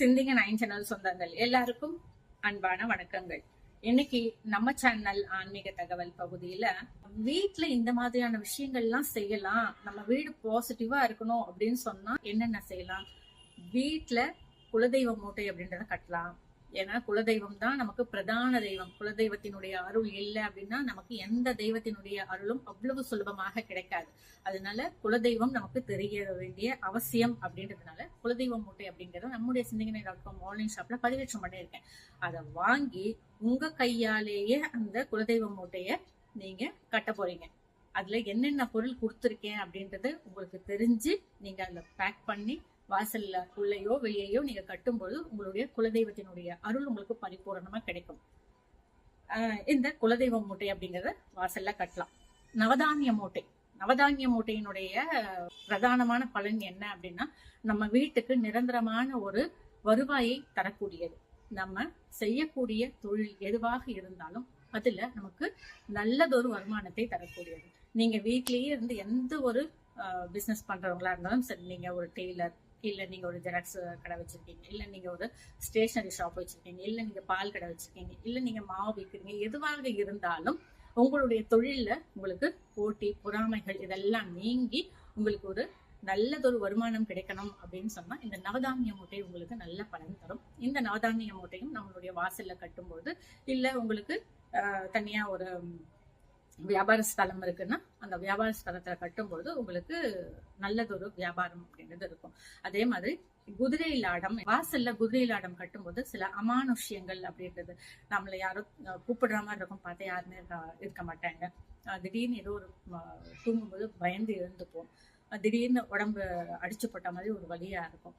சிந்திங்க nine channel சொந்தங்கள். எல்லாருக்கும் அன்பான வணக்கங்கள். இன்னைக்கு நம்ம சேனல் ஆன்மீக தகவல் பகுதியில வீட்ல இந்த மாதிரியான விஷயங்கள்லாம் செய்யலாம். நம்ம வீடு பாசிட்டிவா இருக்கணும் அப்படின்னு சொன்னா என்னென்ன செய்யலாம்? வீட்ல குலதெய்வ மூட்டை அப்படின்றத கட்டலாம். ஏன்னா குலதெய்வம் தான் நமக்கு பிரதான தெய்வம். குலதெய்வத்தினுடைய அருள் இல்லை அப்படின்னா நமக்கு எந்த தெய்வத்தினுடைய அருளும் அவ்வளவு சுலபமாக கிடைக்காது. அதனால குலதெய்வம் நமக்கு தெரிய வேண்டிய அவசியம் அப்படின்றதுனால குலதெய்வம் மூட்டை அப்படிங்கறத நம்முடைய சிந்தனை டாட் காம் ஆன்லைன் ஷாப்ல பதிவேற்றம் பண்ணியிருக்கேன். அதை வாங்கி உங்க கையாலேயே அந்த குலதெய்வம் மூட்டைய நீங்க கட்ட போறீங்க. அதுல என்னென்ன பொருள் கொடுத்துருக்கேன் அப்படின்றது உங்களுக்கு தெரிஞ்சு நீங்க அதுல பேக் பண்ணி வாசல்ல உள்ளேயோ வெளியேயோ நீங்க கட்டும்போது உங்களுடைய குலதெய்வத்தினுடைய அருள் உங்களுக்கு பரிபூரணமா கிடைக்கும். ஆஹ் இந்த குலதெய்வ மூட்டை அப்படிங்கறத வாசல்ல கட்டலாம். நவதானிய மூட்டை. நவதானிய மூட்டையினுடைய பிரதானமான பலன் என்ன அப்படின்னா நம்ம வீட்டுக்கு நிரந்தரமான ஒரு வருவாயை தரக்கூடியது. நம்ம செய்யக்கூடிய தொழில் எதுவாக இருந்தாலும் அதுல நமக்கு நல்லதொரு வருமானத்தை தரக்கூடியது. நீங்க வீட்லயே இருந்து எந்த ஒரு பிசினஸ் பண்றவங்களா இருந்தாலும் சரி நீங்க ஒரு டெய்லர் இல்ல நீங்க ஒரு ஜெராக்ஸ் கடை வச்சிருக்கீங்க இல்ல நீங்க ஒரு ஸ்டேஷனரி ஷாப் வச்சிருக்கீங்க இல்ல நீங்க பால் கடை வச்சிருக்கீங்க இல்ல நீங்க மாவு விற்கிறீங்க எதுவாக இருந்தாலும் உங்களுடைய தொழில்ல உங்களுக்கு போட்டி பொறாமைகள் இதெல்லாம் நீங்கி உங்களுக்கு ஒரு நல்லதொரு வருமானம் கிடைக்கணும் அப்படின்னு சொன்னா இந்த நவதானிய மூட்டை உங்களுக்கு நல்ல பலன் தரும். இந்த நவதானிய மூட்டையும் நம்மளுடைய வாசல்ல கட்டும்போது இல்ல உங்களுக்கு ஆஹ், தனியா ஒரு வியாபார ஸ்தலம் இருக்குன்னா அந்த வியாபார ஸ்தலத்துல கட்டும்போது உங்களுக்கு நல்லதொரு வியாபாரம் அப்படின்றது இருக்கும். அதே மாதிரி குதிரை லாடம் வாசல்ல குதிரை லாடம் கட்டும்போது சில அமானுஷ்யங்கள் அப்படின்றது. நம்மள யாரும் கூப்பிடுற மாதிரி இருக்கும். பார்த்தா யாருமே இருக்க- இருக்க மாட்டாங்க. திடீர்னு ஏதோ ஒரு அஹ், தூங்கும்போது பயந்து எழுந்துப்போம். திடீர்னு உடம்பு அடிச்சு போட்ட மாதிரி ஒரு வழியா இருக்கும்.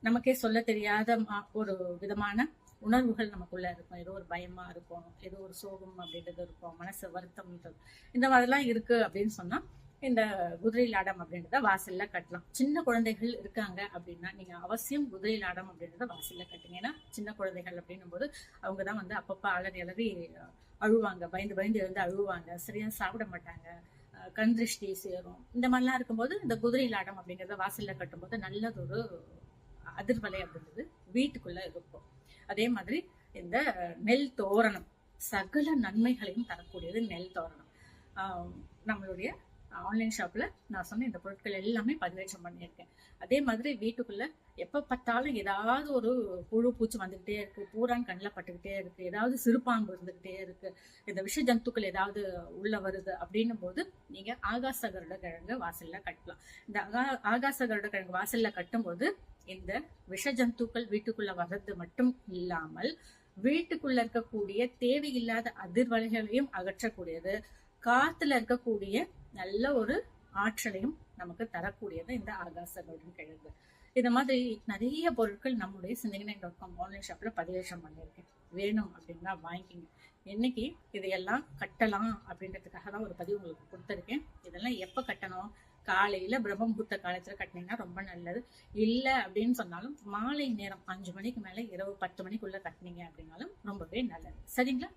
நமக்கே சொல்ல தெரியாத மா- ஒரு விதமான உணர்வுகள் நமக்குள்ள இருக்கும். ஏதோ ஒரு பயமா இருக்கும். ஏதோ ஒரு சோகம் அப்படின்றது இருக்கும். மனசு வருத்தம் இந்த மாதிரிலாம் இருக்கு அப்படின்னு சொன்னா இந்த குதிரை லாடம் அப்படின்றத வாசல்ல கட்டலாம். சின்ன குழந்தைகள் இருக்காங்க அப்படின்னா நீங்க அவசியம் குதிரை லாடம் அப்படின்றத வாசல்ல கட்டுங்க. ஏன்னா சின்ன குழந்தைகள் அப்படின்னும் போது அவங்க தான் வந்து அப்பப்ப அலறி அலறி அழுவாங்க. பயந்து பயந்து எழுந்து அழுவாங்க. சரியா சாப்பிட மாட்டாங்க. அஹ் கண் திருஷ்டி சேரும். இந்த மாதிரிலாம் இருக்கும்போது இந்த குதிரை லாடம் அப்படிங்கறத வாசல்ல கட்டும்போது நல்லதொரு அதிர்வலை அப்படின்றது வீட்டுக்குள்ள இருக்கும். அதே மாதிரி இந்த நெல் தோரணம் சகல நன்மைகளையும் தரக்கூடியது நெல் தோரணம். நம்மளுடைய ஆன்லைன் ஷாப்பில் நான் சொன்ன இந்த பொருட்கள் எல்லாமே பதிவேற்றம் பண்ணியிருக்கேன். அதே மாதிரி வீட்டுக்குள்ளே எப்போ பார்த்தாலும் ஏதாவது ஒரு புழு பூச்சி வந்துக்கிட்டே இருக்கு பூரான் கண்ணில் பட்டுக்கிட்டே இருக்கு ஏதாவது சிறுபாம்பு இருந்துக்கிட்டே இருக்குது இந்த விஷ ஜந்துக்கள் ஏதாவது உள்ளே வருது அப்படின்னும் போது நீங்கள் ஆகாச கருட கிழங்கு வாசலில் கட்டலாம். இந்த ஆகா- ஆகாச கருட கிழங்கு வாசலில் கட்டும்போது இந்த விஷ ஜந்துக்கள் வீட்டுக்குள்ள வர்றது மட்டும் இல்லாமல் வீட்டுக்குள்ள இருக்கக்கூடிய தேவையில்லாத அதிர்வலைகளையும் அகற்றக்கூடியது. காத்துல இருக்கக்கூடிய நல்ல ஒரு ஆற்றலையும் நமக்கு தரக்கூடியது இந்த ஆகாச கருடன் கிழங்கு. இந்த மாதிரி நிறைய பொருட்கள் நம்முடைய சிந்தனை டாட் காம் ஆன்லைன் ஷாப்ல பதிவேஷம் பண்ணியிருக்கேன். வேணும் அப்படின்னா வாங்கிக்கிங்க. என்னைக்கு இதையெல்லாம் கட்டலாம் அப்படின்றதுக்காக தான் ஒரு பதிவு உங்களுக்கு கொடுத்துருக்கேன். இதெல்லாம் எப்ப கட்டணும்? காலையில பிரம்ம முகூர்த்த காலத்துல கட்டினீங்கன்னா ரொம்ப நல்லது. இல்ல அப்படின்னு சொன்னாலும் மாலை நேரம் அஞ்சு மணிக்கு மேல இரவு பத்து மணிக்குள்ள கட்டினீங்க அப்படின்னாலும் ரொம்பவே நல்லது. சரிங்களா?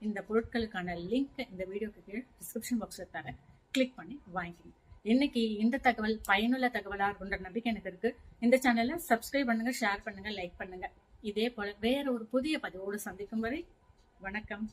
இந்த பொருட்களுக்கான லிங்க் இந்த வீடியோக்கு கீழே டிஸ்கிரிப்ஷன் பாக்ஸ்ல தரேன். கிளிக் பண்ணி வாங்கிக்கணும் இன்னைக்கு இந்த தகவல் பயனுள்ள தகவலா இருக்குன்ற நம்பிக்கை எனக்கு இருக்கு. இந்த சேனலை சப்ஸ்கிரைப் பண்ணுங்க ஷேர் பண்ணுங்க லைக் பண்ணுங்க. இதே போல வேற ஒரு புதிய பதிவோடு சந்திக்கும் வரை வணக்கம்.